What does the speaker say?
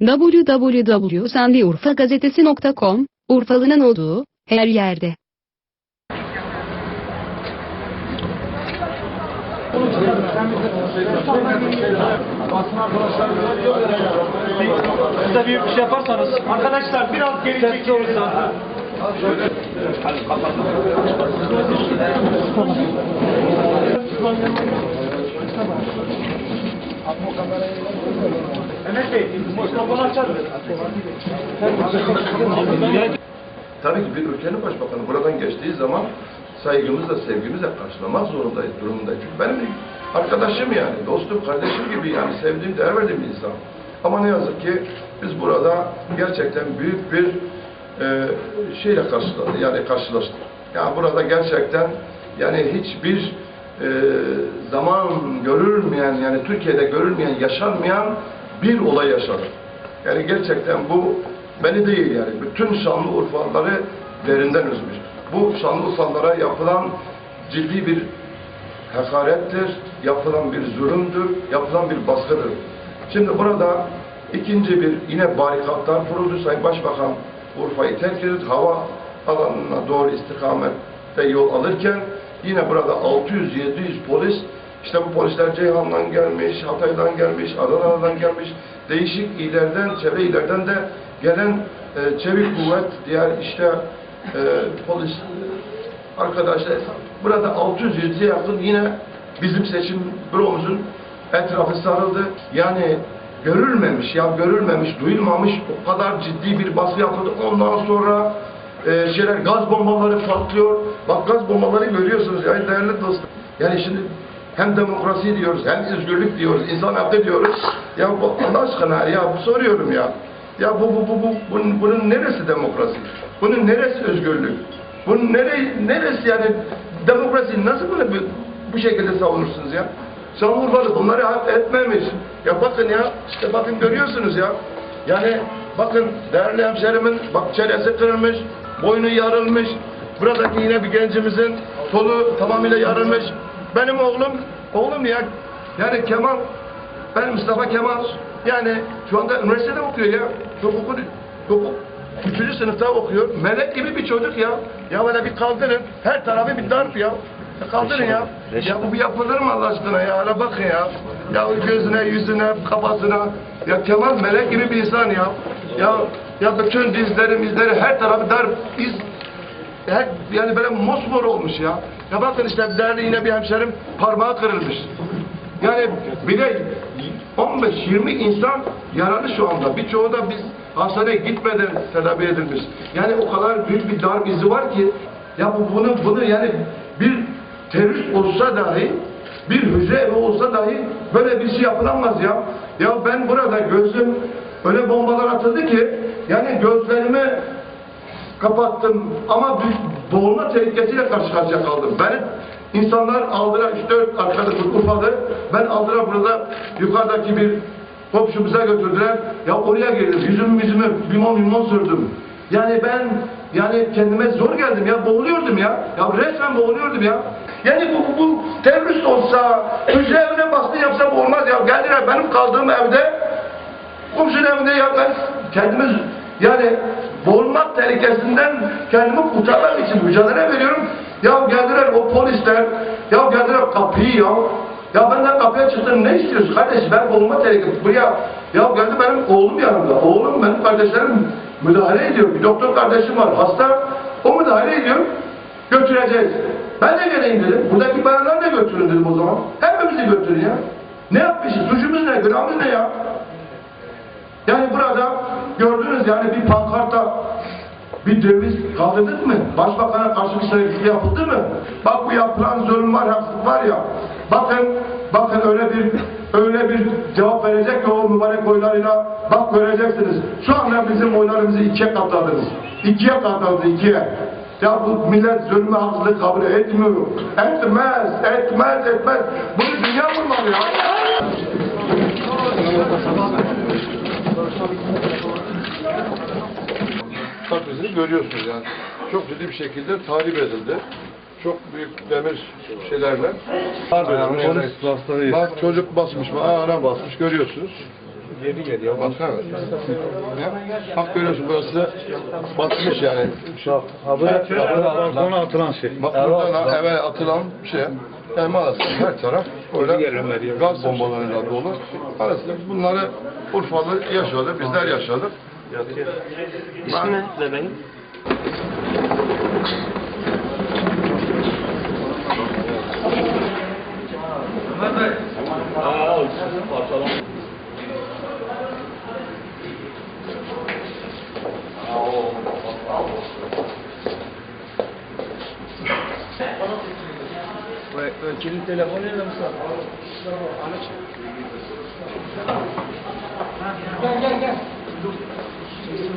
www.sendiurfagazetesi.com, Urfalı'nın olduğu, her yerde. Size bir şey yaparsanız. Arkadaşlar biraz geri çekil olursa. Mehmet Bey, mikrofonu açar mısın? Tabii ki bir ülkenin başbakanı buradan geçtiği zaman saygımızla, sevgimizle karşılamak zorundayız, durumundayız. Çünkü benim arkadaşım yani, dostum, kardeşim gibi yani sevdiğim, değer verdiğim bir insan. Ama ne yazık ki biz burada gerçekten büyük bir e, şeyle karşıladık, yani karşılaştık. Yani burada gerçekten yani hiçbir e, zaman görülmeyen, yani Türkiye'de görülmeyen, yaşanmayan bir olay yaşadık. Yani gerçekten bu beni değil yani bütün Şanlıurfalıları derinden üzmüş. Bu Şanlıurfalılara yapılan ciddi bir hakarettir, yapılan bir zulümdür, yapılan bir baskıdır. Şimdi burada ikinci bir yine barikatlar kuruldu. Sayın Başbakan Urfa'yı terk edip hava alanına doğru istikamette yol alırken yine burada 600-700 polis işte bu polisler Ceyhan'dan gelmiş, Hatay'dan gelmiş, Adana'dan gelmiş, değişik illerden, çevre illerden de gelen e, çevik kuvvet, diğer işte e, polis arkadaşlar burada 600-700'e yakın yine bizim seçim büromuzun etrafı sarıldı. Yani görülmemiş, ya görülmemiş, duyulmamış o kadar ciddi bir baskı yapıldı. Ondan sonra e, şeyler, gaz bombaları patlıyor. Bak gaz bombaları görüyorsunuz ya değerli dostum. Yani şimdi hem demokrasi diyoruz, hem özgürlük diyoruz, insan hakkı diyoruz. Ya bu Allah aşkına ya soruyorum ya. Ya bu bu bu bu bunun, bunun neresi demokrasi? Bunun neresi özgürlük? Bunun nere, neresi yani demokrasi nasıl bunu bu, bu şekilde savunursunuz ya? Şanlıurfalı bunları hak etmemiş. Ya bakın ya işte bakın görüyorsunuz ya. Yani bakın değerli hemşerimin bak çenesi kırılmış, boynu yarılmış. Buradaki yine bir gencimizin kolu tamamıyla yarılmış. Benim oğlum, oğlum ya. Yani Kemal, ben Mustafa Kemal. Yani şu anda üniversitede okuyor ya. Hukuk, hukuk üçüncü sınıfta okuyor. Melek gibi bir çocuk ya. Ya böyle bir kaldırın. Her tarafı bir darp ya. Kaldırın ya. Ya bu yapılır mı Allah aşkına ya? Hala bakın ya. Ya gözüne, yüzüne, kafasına. Ya Kemal melek gibi bir insan ya. Ya ya bütün dizleri, mizleri her tarafı darp, iz, her, yani böyle mosmor olmuş ya. Ya bakın işte değerli yine bir hemşerim parmağı kırılmış. Yani bir de 15-20 insan yaralı şu anda. Birçoğu da biz hastaneye gitmeden tedavi edilmiş. Yani o kadar büyük bir darp izi var ki ya bu bunu bunu yani bir terörist olsa dahi bir hücre evi olsa dahi böyle bir şey yapılamaz ya. Ya ben burada gözüm öyle bombalar atıldı ki yani gözlerimi kapattım ama boğulma tehlikesiyle karşı karşıya kaldım. Beni insanlar aldılar 3-4 arkadaşım Urfa'da ben aldılar burada yukarıdaki bir komşumuza götürdüler. Ya oraya girdim. Yüzümü yüzümü limon limon sürdüm. Yani ben yani kendime zor geldim ya boğuluyordum ya. Ya resmen boğuluyordum ya. Yani bu, bu, bu terörist olsa, hücre evine baskı yapsa olmaz ya. Geldiler benim kaldığım evde komşunun evinde ya ben kendimiz yani boğulmak tehlikesinden kendimi kurtarmak için mücadele veriyorum. Ya geldiler o polisler, ya geldiler kapıyı ya. Ya benden kapıya çıktım ne istiyorsun kardeş ben boğulma tehlikesi buraya. Ya geldi benim oğlum yanımda. Oğlum benim kardeşlerim müdahale ediyor. Bir doktor kardeşim var hasta. O müdahale ediyor. Götüreceğiz. Ben de geleyim dedim. Buradaki bayanlar da götürün dedim o zaman. Hepimizi götürün ya. Ne yapmışız? Suçumuz ne? Günahımız ne ya? Yani burada gördünüz yani bir pankarta bir döviz kaldırdık mı? Başbakana karşı bir sevgili yapıldı mı? Bak bu yapılan zulüm var, haksızlık var ya. Bakın, bakın öyle bir öyle bir cevap verecek ki o mübarek oylarıyla bak göreceksiniz. Şu anda bizim oylarımızı ikiye katladınız. İkiye katladınız, ikiye. Ya bu millet zulmü haksızlık kabul etmiyor. Etmez, etmez, etmez. Bunu dünya vurmalı ya. Takvizini görüyorsunuz yani. Çok ciddi bir şekilde tahrip edildi. Çok büyük demir şeylerle. Bak çocuk basmış mı? Aa, ana basmış görüyorsunuz. Geri geliyor. Baksana. Ya, Bak görüyorsun burası batmış yani. Ha bu balkona atılan şey. Bak buradan evvel atılan şey. Yani maalesef her taraf böyle gaz bombalarıyla dolu. Maalesef bunları Urfalı yaşadı, bizler yaşadık. İsmi ne bebeğin? Vekilin telefonu nerede Mustafa? Gel gel gel. Thank you.